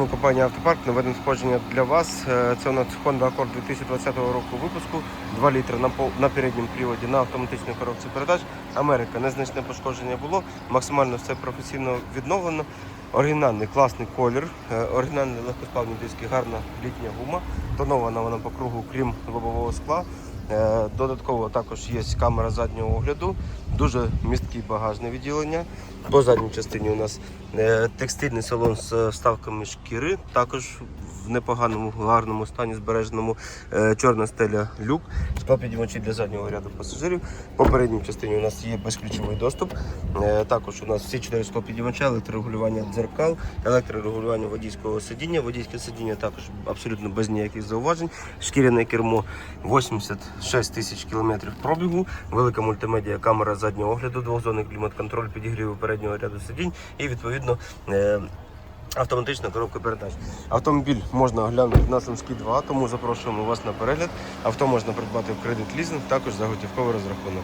Ми компанія Автопарк наведемо сходження для вас. Е, Це у нас Honda Accord 2020 року випуску. 2 літри на, на передньому приводі на автоматичній коробці передач. Америка, незначне пошкодження було, максимально все професійно відновлено. Оригінальний класний колір, е, оригінальні легкосплавні диски, гарна літня гума. Тонована вона по кругу, крім лобового скла. Е, Додатково також є камера заднього огляду, дуже місткі багажне відділення. По задній частині у нас е, текстильний салон з вставками шкіри, також в непоганому, гарному стані збереженому е, чорна стеля люк, склопідіймачі для заднього ряду пасажирів. По передній частині у нас є безключовий доступ. Е, Також у нас всі чотири склопідіймача, електрорегулювання дзеркал, електрорегулювання водійського сидіння. Водійське сидіння також абсолютно без ніяких зауважень. Шкіряне кермо 86 тисяч кілометрів пробігу, велика мультимедіа, камера заднього огляду, двохзонний клімат-контроль, підігріву переднього ряду сидінь і відповідно. Автоматична коробка передач. Автомобіль можна оглянути на Сумській 2, тому запрошуємо вас на перегляд. Авто можна придбати в кредит лізинг, також за готівковий розрахунок.